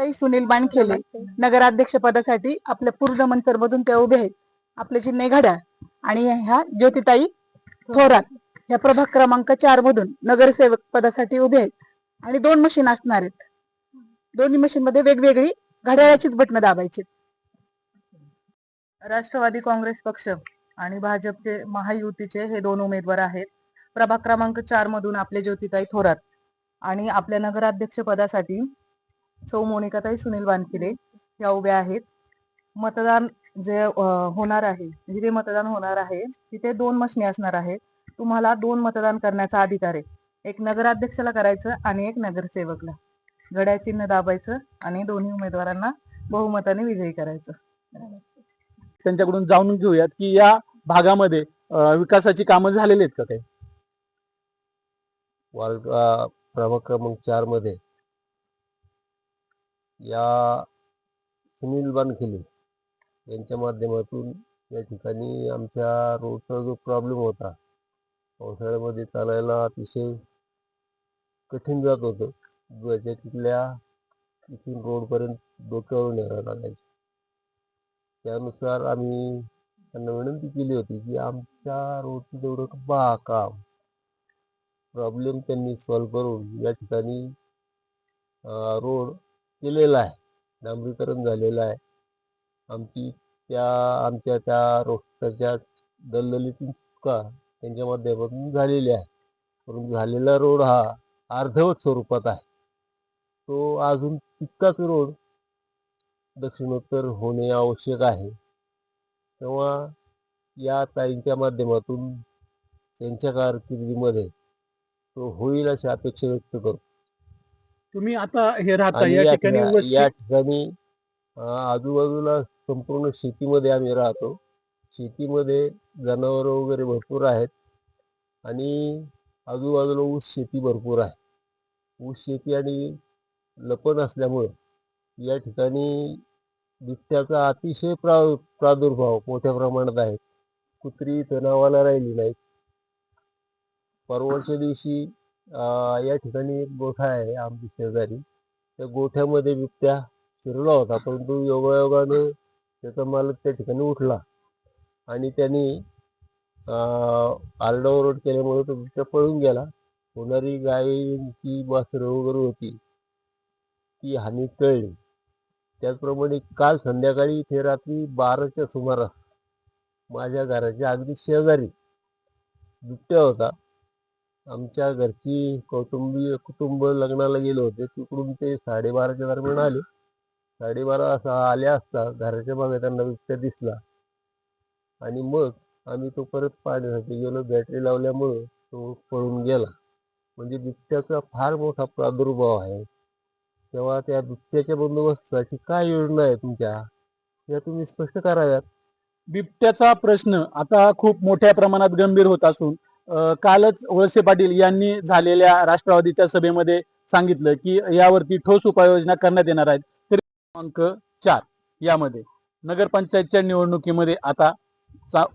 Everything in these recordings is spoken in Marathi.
ताई सुनील बानखेले नगराध्यक्ष पदासाठी आपल्या पूर्ण मंत्र मधून त्या उभे आहेत. आपले चिन्ह आहे घड्याळ आणि ह्या ज्योतिताई थोरात ह्या प्रभाग क्रमांक चार मधून नगरसेवक पदासाठी उभे आहेत. आणि दोन मशीन असणार आहेत. दोन्ही मशीन मध्ये वेगवेगळी घड्याळाचीच बटणं दाबायची राष्ट्रवादी काँग्रेस पक्ष आणि भाजपचे महायुतीचे हे दोन उमेदवार आहेत. प्रभाग क्रमांक चार मधून आपले ज्योतिताई थोरात आणि आपल्या नगराध्यक्ष पदासाठी सौ मोनिकाताई सुनील वानखिले या उभ्या आहेत. मतदान जे होणार आहे जिथे मतदान होणार आहे तिथे दोन मशनी असणार आहेत. तुम्हाला दोन मतदान करण्याचा अधिकार आहे. एक नगराध्यक्षाला करायचं आणि एक नगरसेवकला. घड्याळ चिन्ह दाबायचं आणि दोन्ही उमेदवारांना बहुमताने विजयी करायचं. त्यांच्याकडून जाणून घेऊयात की या भागामध्ये विकासाची कामं झालेली आहेत का काही? वार्ड प्रभाग क्रमांक चारमध्ये या सुनील बानखिले यांच्या माध्यमातून या ठिकाणी आमच्या रोडचा जो प्रॉब्लेम होता पावसाळ्यामध्ये चालायला अतिशय कठीण जात होतं. ज्याच्या तिथल्या इथून रोडपर्यंत डोक्यावरून यायला लागायचं. त्यानुसार आम्ही त्यांना विनंती केली होती की आमच्या रोडचं तेवढं पहा काम प्रॉब्लेम त्यांनी सॉल्व्ह करून या ठिकाणी रोड केलेला आहे. डांबरीकरण झालेलं आहे. आमची त्या आमच्या त्या रस्त्याच्या दलदलीतून चुका त्यांच्या माध्यमातून झालेली आहे परंतु झालेला रोड हा अर्धवट स्वरूपात आहे. तो अजून तितकाच रोड दक्षिणोत्तर होणे आवश्यक आहे. तेव्हा या ताईंच्या माध्यमातून त्यांच्या कारकिर्दीमध्ये तो होईल अशी अपेक्षा व्यक्त करतो. तुम्ही आता हे राहता आणि या ठिकाणी वस्ती- या ठिकाणी अं, आजूबाजूला संपूर्ण शेतीमध्ये आम्ही राहतो. शेतीमध्ये जनावर वगैरे भरपूर आहेत आणि आजूबाजूला ऊस शेती भरपूर आहे. ऊस शेती आणि लपण असल्यामुळे या ठिकाणी बिबट्याचा अतिशय प्रा प्रादुर्भाव मोठ्या प्रमाणात आहे. कुत्री इथं नावाला राहिली नाहीत. परवाच्या दिवशी या ठिकाणी एक गोठा आहे आमच्या शेजारी. त्या गोठ्यामध्ये बिबट्या शिरला होता परंतु योगायोगानं त्याचा मालक त्या ठिकाणी उठला आणि त्यांनी आरडाओरड केल्यामुळे तो बिबट्या पळून गेला. होणारी गायींची वासरं वगैरे होती ती हानी टळली. त्याचप्रमाणे काल संध्याकाळी इथे रात्री बाराच्या सुमारास माझ्या घराच्या अगदी शेजारी बिबट्या होता. आमच्या घरची कौटुंबीय कुटुंब लग्नाला गेले होते. तिकडून ते साडेबाराच्या दरम्यान आले. साडेबारा असा आल्या असता घराच्या मागे त्यांना बिबट्या दिसला. आणि मग आम्ही तो परत पाहण्यासाठी गेलो. बॅटरी लावल्यामुळं तो पळून गेला. म्हणजे बिबट्याचा फार मोठा प्रादुर्भाव आहे. तेव्हा त्या बिबट्याच्या बंदोबस्तासाठी काय योजना आहे तुमच्या? या तुम्ही स्पष्ट कराव्यात. बिबट्याचा प्रश्न आता खूप मोठ्या प्रमाणात गंभीर होत असून कालच वळसे पाटील यांनी झालेल्या राष्ट्रवादीच्या सभेमध्ये सांगितलं की यावरती ठोस उपाययोजना करण्यात येणार आहेत. तरी क्रमांक चार यामध्ये नगरपंचायतच्या निवडणुकीमध्ये आता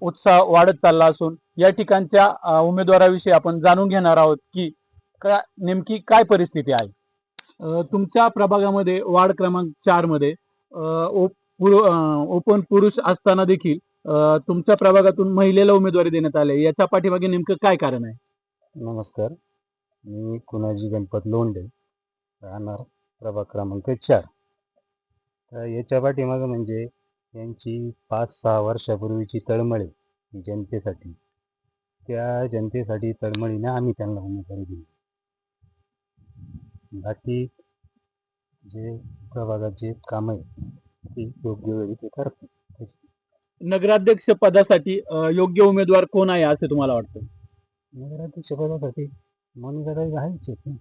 उत्साह वाढत चालला असून या ठिकाणच्या उमेदवाराविषयी आपण जाणून घेणार आहोत की का नेमकी काय परिस्थिती आहे. तुमच्या प्रभागामध्ये वार्ड क्रमांक चारमध्ये अं, ओपन पुरुष असताना देखील तुमच्या प्रभागातून महिलेला उमेदवारी देण्यात आले याच्या पाठीमागे नेमकं काय कारण आहे? नमस्कार. मी कुणाजी गणपत लोंढे राहणार प्रभाग क्रमांक चार. तर याच्या पाठीमागं म्हणजे यांची पाच सहा वर्षापूर्वीची तळमळी जनतेसाठी. त्या जनतेसाठी तळमळीने आम्ही त्यांना उमेदवारी दिली. बाकी जे प्रभागात जे कामं आहेत ती योग्य वेळी ते करतात. नगराध्यक्ष पदासाठी अं, योग्य उमेदवार कोण आहे असं तुम्हाला वाटतं? नगराध्यक्ष पदासाठी मोनिकाताई आहेच आहेत ना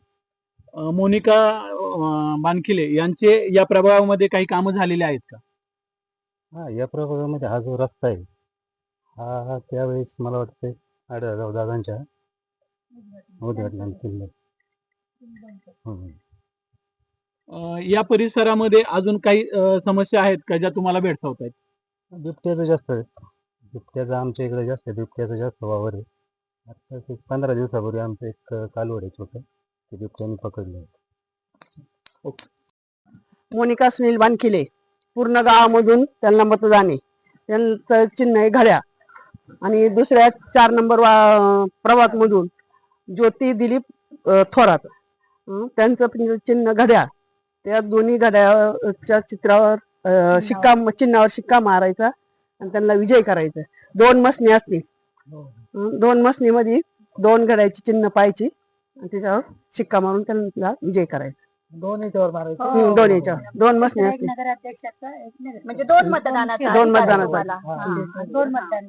अं, मोनिका अं, मानखिले यांचे या प्रभागामध्ये काही कामं झालेले आहेत का? हा या प्रभागामध्ये हा जो रस्ता आहे हा त्यावेळेस मला वाटतं आढळराव दादांच्या उद्घाटन केलं हम्म. अं, या परिसरामध्ये अजून काही अं, समस्या आहेत का ज्या तुम्हाला भेडसावत आहेत बिबट्याचं जास्त आहे. बिबट्याचा आमच्या इकडे जास्त आहे. बिबट्याचा जास्त वावर आहे. आता एक पंधरा दिवसापूर्वी आमचं एक कालवड आहे छोटं. ते बिबट्याने पकडलं ओके. मोनिका सुनील बानखिले पूर्ण गावामधून त्यांना मतदान आहे. त्यांचं चिन्ह आहे घड्या. आणि दुसऱ्या चार नंबर वा मधून ज्योती दिलीप थोरात. त्यांचं चिन्ह घड्या. त्या दोन्ही घड्याच्या चित्रावर शिक्का चिन्हावर शिक्का मारायचा आणि त्यांना विजय करायचा. दोन मसनी असतील. अं, दोन मसनीमध्ये दोन घड्याची चिन्ह पाहायची आणि त्याच्यावर शिक्का मारून त्यांना विजय करायचा. दोन याच्यावर मारायचं. दोन याच्यावर. दोन मसनी असतील. म्हणजे दोन मतदानाचा दोन मतदानाचा. दोन मतदान.